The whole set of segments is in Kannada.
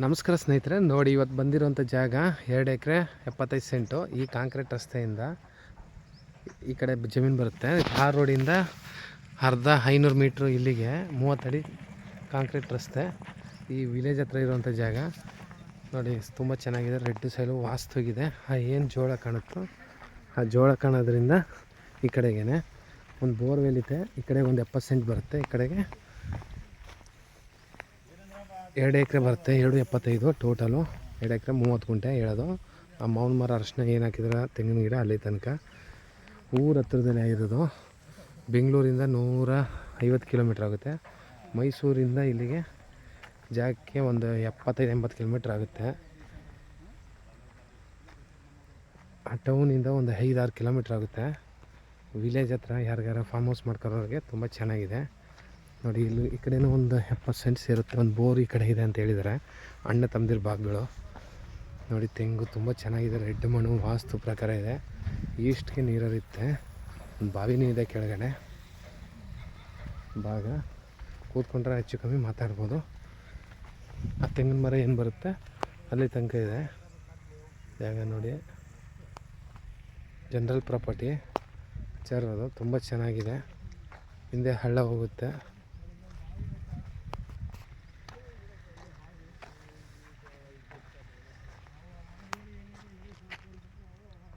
ನಮಸ್ಕಾರ ಸ್ನೇಹಿತರೆ, ನೋಡಿ ಇವತ್ತು ಬಂದಿರುವಂಥ ಜಾಗ ಎರಡು ಎಕರೆ ಎಪ್ಪತ್ತೈದು ಸೆಂಟು ಈ ಕಾಂಕ್ರೀಟ್ ರಸ್ತೆಯಿಂದ ಈ ಕಡೆ ಜಮೀನು ಬರುತ್ತೆ. ಆ ರೋಡಿಂದ ಅರ್ಧ ಐನೂರು ಮೀಟ್ರು ಇಲ್ಲಿಗೆ ಮೂವತ್ತಡಿ ಕಾಂಕ್ರೀಟ್ ರಸ್ತೆ ಈ ವಿಲೇಜ್ ಹತ್ರ ಇರುವಂಥ ಜಾಗ. ನೋಡಿ, ತುಂಬ ಚೆನ್ನಾಗಿದೆ. ರೆಡ್ ಸೈಲು ವಾಸ್ತುಗಿದೆ ಆ ಏನು ಜೋಳ ಕಾಣುತ್ತೋ ಆ ಜೋಳ ಕಾಣೋದ್ರಿಂದ ಈ ಕಡೆಗೇನೆ ಒಂದು ಬೋರ್ವೆಲ್ ಇದೆ. ಈ ಕಡೆ ಒಂದು ಎಪ್ಪತ್ತು ಸೆಂಟ್ ಬರುತ್ತೆ. ಈ ಕಡೆಗೆ ಎರಡು ಎಕರೆ ಬರುತ್ತೆ, ಎರಡು ಎಪ್ಪತ್ತೈದು ಟೋಟಲು ಎರಡು ಎಕರೆ ಮೂವತ್ತು ಗುಂಟೆ ಹೇಳೋದು ಆ ಮಾವಿನ ಮರ ಅರಶಿನ ಏನು ಹಾಕಿದ್ರೆ? ತೆಂಗಿನ ಗಿಡ ಅಲ್ಲಿ ತನಕ. ಊರ ಹತ್ರದಲ್ಲೇ ಆಗಿರೋದು ಬೆಂಗಳೂರಿಂದ ನೂರ ಐವತ್ತು ಕಿಲೋಮೀಟ್ರ್ ಆಗುತ್ತೆ. ಮೈಸೂರಿಂದ ಇಲ್ಲಿಗೆ ಜಾಗಕ್ಕೆ ಒಂದು ಎಪ್ಪತ್ತೈದು, ಎಂಬತ್ತು ಕಿಲೋಮೀಟ್ರ್ ಆಗುತ್ತೆ. ಆ ಟೌನಿಂದ ಒಂದು ಐದಾರು ಕಿಲೋಮೀಟ್ರ್ ಆಗುತ್ತೆ. ವಿಲೇಜ್ ಹತ್ರ ಯಾರಿಗಾರ ಫಾರ್ಮ್ ಹೌಸ್ ಮಾಡ್ಕೊಳ್ಳೋರಿಗೆ ತುಂಬ ಚೆನ್ನಾಗಿದೆ. ನೋಡಿ, ಇಲ್ಲಿ ಈ ಕಡೆನೂ ಒಂದು ಎಪ್ಪತ್ತು ಸೆಂಟ್ಸ್ ಇರುತ್ತೆ ಒಂದು ಬೋರ್ ಈ ಕಡೆ ಇದೆ ಅಂತ ಹೇಳಿದ್ದಾರೆ. ಅಣ್ಣ ತಮ್ಮದಿರ ಭಾಗಗಳು ನೋಡಿ, ತೆಂಗು ತುಂಬ ಚೆನ್ನಾಗಿದೆ, ರೆಡ್ ಮಣ್ಣು, ವಾಸ್ತು ಪ್ರಕಾರ ಇದೆ. ಈಸ್ಟ್ಗೆ ನೀರಿರುತ್ತೆ ಒಂದು ಬಾವಿನೂ ಇದೆ ಕೆಳಗಡೆ. ಭಾಗ. ಕೂತ್ಕೊಂಡ್ರೆ ಹೆಚ್ಚು ಕಮ್ಮಿ ಮಾತಾಡ್ಬೋದು. ಆ ತೆಂಗಿನ ಮರ ಏನು ಬರುತ್ತೆ? ಅಲ್ಲಿ ತನಕ ಇದೆ. ಜಾಗ ನೋಡಿ. ಜನರಲ್ ಪ್ರಾಪರ್ಟಿ ಅದು ತುಂಬ ಚೆನ್ನಾಗಿದೆ. ಹಿಂದೆ ಹಳ್ಳ ಹೋಗುತ್ತೆ.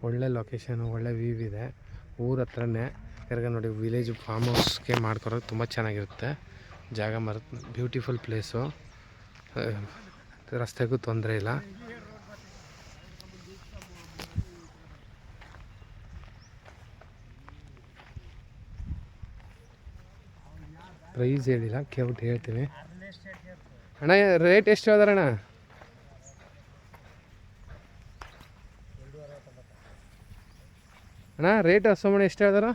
ಒಳ್ಳೆ ಲೊಕೇಶನು ಒಳ್ಳೆ ವ್ಯೂ ಇದೆ. ಊರ ಹತ್ರನೇ, ತಿರ್ಗ ನೋಡಿ ವಿಲೇಜ್ ಫಾರ್ಮ್ ಹೌಸ್ಗೆ ಮಾಡ್ಕೊಡೋದು ತುಂಬ ಚೆನ್ನಾಗಿರುತ್ತೆ. ಜಾಗ ಮರ ಬ್ಯೂಟಿಫುಲ್ ಪ್ಲೇಸು ರಸ್ತೆಗೂ ತೊಂದರೆ ಇಲ್ಲ. ಪ್ರೈಸ್ ಹೇಳಿಲ್ಲ ಕೇಳ್ಬಿಟ್ಟು ಹೇಳ್ತೀನಿ. ಅಣ್ಣ ರೇಟ್ ಎಷ್ಟು ಹೇಳ್ದಾರಣ್ಣ? ಅಣ್ಣ ರೇಟ್ ಹಸುಮಣೆ ಎಷ್ಟು ಹೇಳ್ದಾರ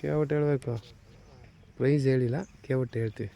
ಕೇಳ್ಬಿಟ್ಟು ಹೇಳಬೇಕು. ಪ್ರೈಸ್ ಹೇಳಿಲ್ಲ ಕೇಳ್ಬಿಟ್ಟು ಹೇಳ್ತೀವಿ.